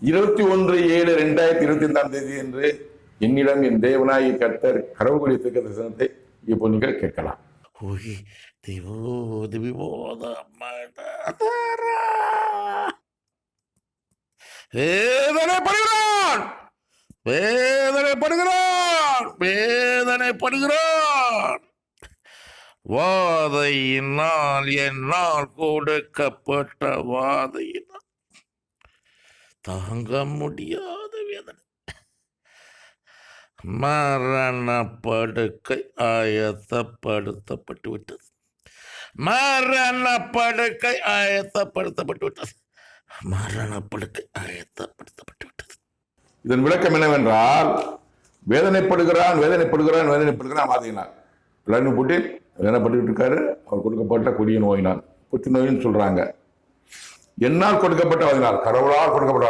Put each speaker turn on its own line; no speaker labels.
இருபத்தி ஒன்று ஏழு ரெண்டாயிரத்தி இருபத்தி ஐந்தாம் தேதி என்று என்னிடம் என் தேவனாய் கர்த்தர் கடவுளுடைய தீர்க்க தரிசனத்தை இப்போ நீங்கள் கேட்கலாம்.
வேதனைப்படுகிறான். வேதனைப்படுகிறான். வேதனைப்படுகிறான். வாதையினால் என்னால் கொடுக்கப்பட்ட வாதையினால். தாங்க முடியாத வேதனை. மரண படுக்கை ஆயத்தப்படுத்தப்பட்டு விட்டது. மரண படுக்கை ஆயத்தப்படுத்தப்பட்டு விட்டது. மரண படுக்கை ஆயத்தப்படுத்தப்பட்டு விட்டது.
இதன் விளக்கம் என்னவென்றால் வேதனைப்படுகிறான் வேதனைப்படுகிறான் வேதனைப்படுகிறான் வாதினார் விளாடின புட்டின் வேதனைப்பட்டுக்கிட்டு இருக்காரு. அவர் கொடுக்கப்பட்ட கொடிய நோயினால். புற்றுநோயின்னு சொல்றாங்க. என்னால் கொடுக்கப்பட்ட வாதினார் கடவுளால் கொடுக்கப்பட்ட